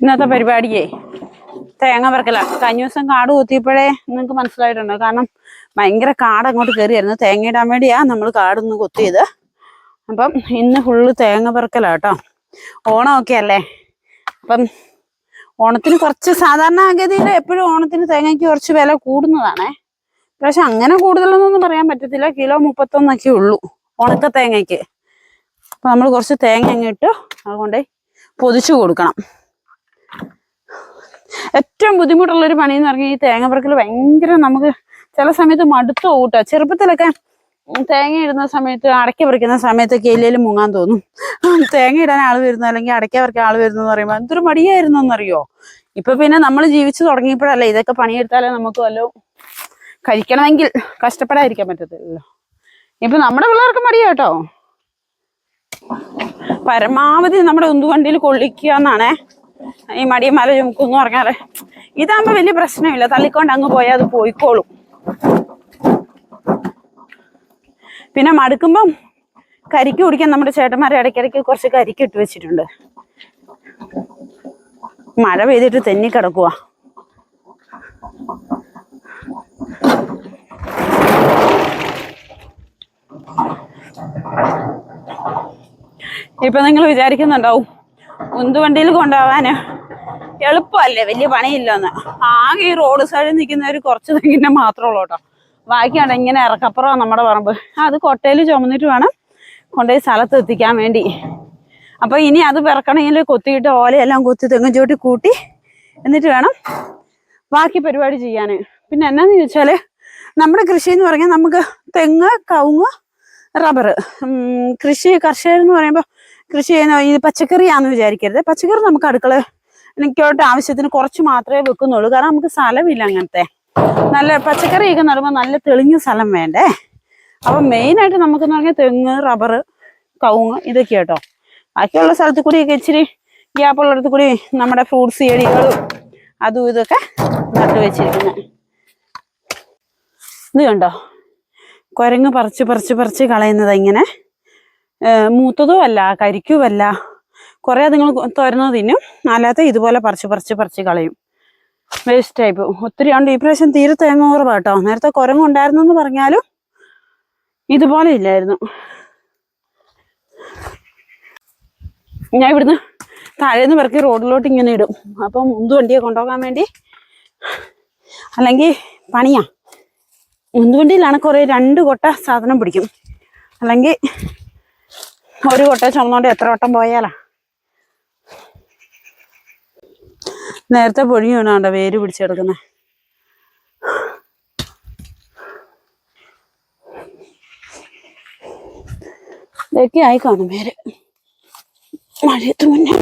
ഇന്നത്തെ പരിപാടിയേ. തേങ്ങ വറക്കല കഴിഞ്ഞ ദിവസം കാട് കുത്തിയപ്പോഴേ നിങ്ങൾക്ക് മനസ്സിലായിട്ടുണ്ട്? കാരണം ഭയങ്കര കാട് അങ്ങോട്ട് കയറിയായിരുന്നു തേങ്ങ ഇടാൻ വേണ്ടിയാ നമ്മൾ കാടൊന്ന് കുത്തിയത്. അപ്പം ഇന്ന് ഫുള്ള് തേങ്ങ പറക്കല കേട്ടോ. ഓണമൊക്കെ അല്ലേ? അപ്പം ഓണത്തിന് കുറച്ച് സാധാരണ ഗതിയിൽ എപ്പോഴും ഓണത്തിന് തേങ്ങയ്ക്ക് കുറച്ച് വില കൂടുന്നതാണേ. പക്ഷെ അങ്ങനെ കൂടുതലൊന്നും പറയാൻ പറ്റത്തില്ല. കിലോ മുപ്പത്തൊന്നൊക്കെ ഉള്ളൂ ഉണക്ക തേങ്ങയ്ക്ക്. അപ്പൊ നമ്മൾ കുറച്ച് തേങ്ങ അങ്ങ് ഇട്ട് അതുകൊണ്ട് പൊതിച്ചു കൊടുക്കണം. ഏറ്റവും ബുദ്ധിമുട്ടുള്ള ഒരു പണി എന്ന് പറഞ്ഞാൽ ഈ തേങ്ങ പറക്കൽ ഭയങ്കര നമുക്ക് ചില സമയത്ത് മടുത്തു കൂട്ടുക ചെറുപ്പത്തിലൊക്കെ തേങ്ങ ഇടുന്ന സമയത്ത് അടയ്ക്ക പറിക്കുന്ന സമയത്ത് എല്ലാവരും മുങ്ങാൻ തോന്നും. തേങ്ങ ഇടാൻ ആൾ വരുന്നു അല്ലെങ്കിൽ അടയ്ക്ക പറിക്കാൻ ആൾ വരുന്നു എന്ന് പറയുമ്പോൾ എന്തൊരു മടിയായിരുന്നു എന്നറിയോ? ഇപ്പൊ പിന്നെ നമ്മൾ ജീവിച്ചു തുടങ്ങിയപ്പോഴല്ലേ ഇതൊക്കെ പണിയെടുത്താലേ നമുക്ക് വല്ലതും കഴിക്കണമെങ്കിൽ കഷ്ടപ്പെടാതിരിക്കാൻ പറ്റത്തില്ലല്ലോ. ഇപ്പൊ നമ്മുടെ പിള്ളേർക്ക് മടിയാ കേട്ടോ. പരമാവധി നമ്മുടെ ഉന്തുവണ്ടിയിൽ കൊള്ളിക്കുക എന്നാണേ ഈ മടിയും മല ചുമക്കും പറഞ്ഞാൽ ഇതാകുമ്പോ വലിയ പ്രശ്നമില്ല. തള്ളിക്കൊണ്ട് അങ്ങ് പോയാൽ അത് പോയിക്കോളും. പിന്നെ മടുക്കുമ്പം കരിക്ക് കുടിക്കാൻ നമ്മുടെ ചേട്ടന്മാരെ ഇടയ്ക്കിടയ്ക്ക് കുറച്ച് കരിക്ക് ഇട്ട് വെച്ചിട്ടുണ്ട്. മഴ പെയ്തിട്ട് തെന്നി കിടക്കുക ഇപ്പൊ നിങ്ങൾ വിചാരിക്കുന്നുണ്ടാവും ഉന്തുവണ്ടിയിൽ കൊണ്ടുപോവാന്. എളുപ്പമല്ലേ വലിയ പണിയില്ലെന്ന്. ആകെ ഈ റോഡ് സൈഡിൽ നിൽക്കുന്നവർ കുറച്ച് തെങ്ങിന്റെ മാത്രമേ ഉള്ളൂ കേട്ടോ. ബാക്കിയാണ് ഇങ്ങനെ ഇറക്കപ്പുറം നമ്മുടെ പറമ്പ്. അത് കൊട്ടയിൽ ചുമന്നിട്ട് വേണം കൊണ്ടുപോയി സ്ഥലത്ത് എത്തിക്കാൻ വേണ്ടി. അപ്പോൾ ഇനി അത് പിറക്കണമെങ്കിൽ കൊത്തിയിട്ട് ഓലയെല്ലാം കൊത്തി തെങ്ങും ചോട്ടി കൂട്ടി എന്നിട്ട് വേണം ബാക്കി പരിപാടി ചെയ്യാൻ. പിന്നെ എന്നാന്ന് ചോദിച്ചാൽ നമ്മുടെ കൃഷി എന്ന് പറഞ്ഞാൽ നമുക്ക് തെങ്ങ് കവുങ്ങ് റബ്ബർ കൃഷി കർഷകർ എന്ന് പറയുമ്പോൾ കൃഷി ചെയ്യുന്ന ഈ പച്ചക്കറിയാന്ന് വിചാരിക്കരുത്. പച്ചക്കറി നമുക്ക് അടുക്കള എനിക്കോട്ട് ആവശ്യത്തിന് കുറച്ച് മാത്രമേ വെക്കുന്നുള്ളൂ. കാരണം നമുക്ക് സ്ഥലമില്ല അങ്ങനത്തെ. നല്ല പച്ചക്കറിയൊക്കെ നടുമ്പോൾ നല്ല തെളിഞ്ഞ സ്ഥലം വേണ്ടേ? അപ്പം മെയിനായിട്ട് നമുക്കെന്ന് പറഞ്ഞാൽ തെങ്ങ് റബ്ബർ കവുങ്ങ് ഇതൊക്കെ കേട്ടോ ബാക്കിയുള്ള സ്ഥലത്ത് കൂടിയൊക്കെ ഇച്ചിരി ഗ്യാപ്പുള്ളിടത്ത് കൂടി നമ്മുടെ ഫ്രൂട്ട്സ് ചെടികളും അതും ഇതൊക്കെ നട്ടു വെച്ചിരിക്കുന്നത് ഇത് കണ്ടോ? കുരങ്ങ് പറിച്ച് പറിച്ച് പറിച്ച് കളയുന്നത് ഇങ്ങനെ. മൂത്തതും അല്ല കരിക്കുമല്ല കുറേ അതുങ്ങൾ തുരന്ന് തിന്നും. അല്ലാത്ത ഇതുപോലെ പറിച്ച് പറിച്ച് പറിച്ച് കളയും. വേസ്റ്റ് ആയി പോകും ഒത്തിരി ഉണ്ട് ഈ പ്രാവശ്യം തീരെ തേങ്ങ കുറവാ കേട്ടോ നേരത്തെ കുരങ്ങ് ഉണ്ടായിരുന്നു എന്ന് പറഞ്ഞാലും ഇതുപോലെ ഇല്ലായിരുന്നു. ഞാൻ ഇവിടുന്ന് താഴേന്ന് പിറക്കി റോഡിലോട്ട് ഇങ്ങനെ ഇടും. അപ്പം മുന്ത് വണ്ടിയെ കൊണ്ടുപോകാൻ വേണ്ടി അല്ലെങ്കിൽ പണിയാ. മുന്തുവണ്ടിയിലാണ് കുറേ രണ്ട് കൊട്ട സാധനം പിടിക്കും. അല്ലെങ്കിൽ ഒരു കൊട്ട ചുമന്നോണ്ട് എത്ര വട്ടം പോയാലാ നേരത്തെ പൊഴിഞ്ഞു വീണാണ്ട വേര് പിടിച്ചെടുക്കുന്നേ ഇതൊക്കെ ആയി കാണും വേര് മഴയത്ത് മുന്നേ.